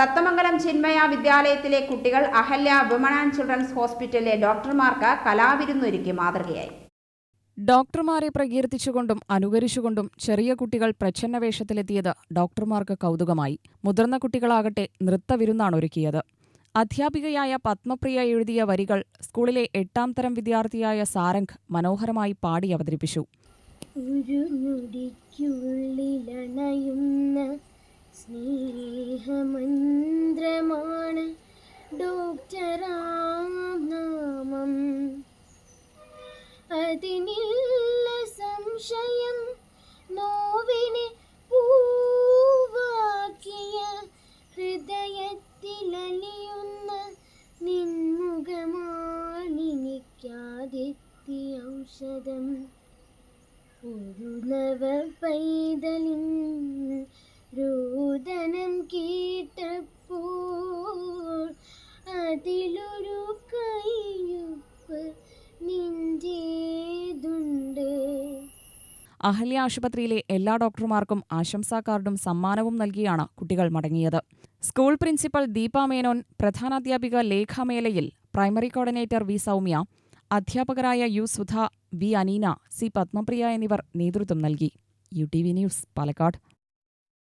തത്തമംഗലം ചിന്മയ വിദ്യാലയത്തിലെ കുട്ടികൾ Ahalya women and children's ഹോസ്പിറ്റലിലെ ഡോക്ടർമാർക്ക് കലാവിരുന്നൊരുക്കി മാതൃകയായി. ഡോക്ടർമാരെ പ്രകീർത്തിച്ചുകൊണ്ടും അനുകരിച്ചുകൊണ്ടും ചെറിയ കുട്ടികൾ പ്രച്ഛന്ന വേഷത്തിലെത്തിയത് ഡോക്ടർമാർക്ക് കൗതുകമായി. മുതിർന്ന കുട്ടികളാകട്ടെ നൃത്തവിരുന്നാണ് ഒരുക്കിയത് അധ്യാപികയായ പത്മപ്രിയ എഴുതിയ വരികൾ സ്കൂളിലെ എട്ടാം തരം വിദ്യാർത്ഥിയായ സാരംഗ് മനോഹരമായി പാടി അവതരിപ്പിച്ചു. ഒരു ഞൊടിക്കുള്ളിലണയുന്ന സ്നേഹമന്ത്രമാണ് ഡോക്ടറാം നാമം അതിനില്ല സംശയം നോവിനെ പൂവാക്കിയ ഹൃദയത്തിലലിയുന്ന നിൻമുഖമാണിനിക്കാതെത്തിയ ഔഷധം. ഒരു നവ പൈതലിൻ അതിലൊരു അഹല്യ ആശുപത്രിയിലെ എല്ലാ ഡോക്ടർമാർക്കും ആശംസാ കാർഡും സമ്മാനവും നൽകിയാണ് കുട്ടികൾ മടങ്ങിയത്. സ്കൂൾ പ്രിൻസിപ്പൽ ദീപ മേനോൻ പ്രധാനാധ്യാപിക ലേഖാമേലയിൽ പ്രൈമറി കോർഡിനേറ്റർ വി സൗമ്യ അധ്യാപകരായ U Sudha V Aneena C Padmapriya എന്നിവർ നേതൃത്വം നൽകി. U T V news Palakkad.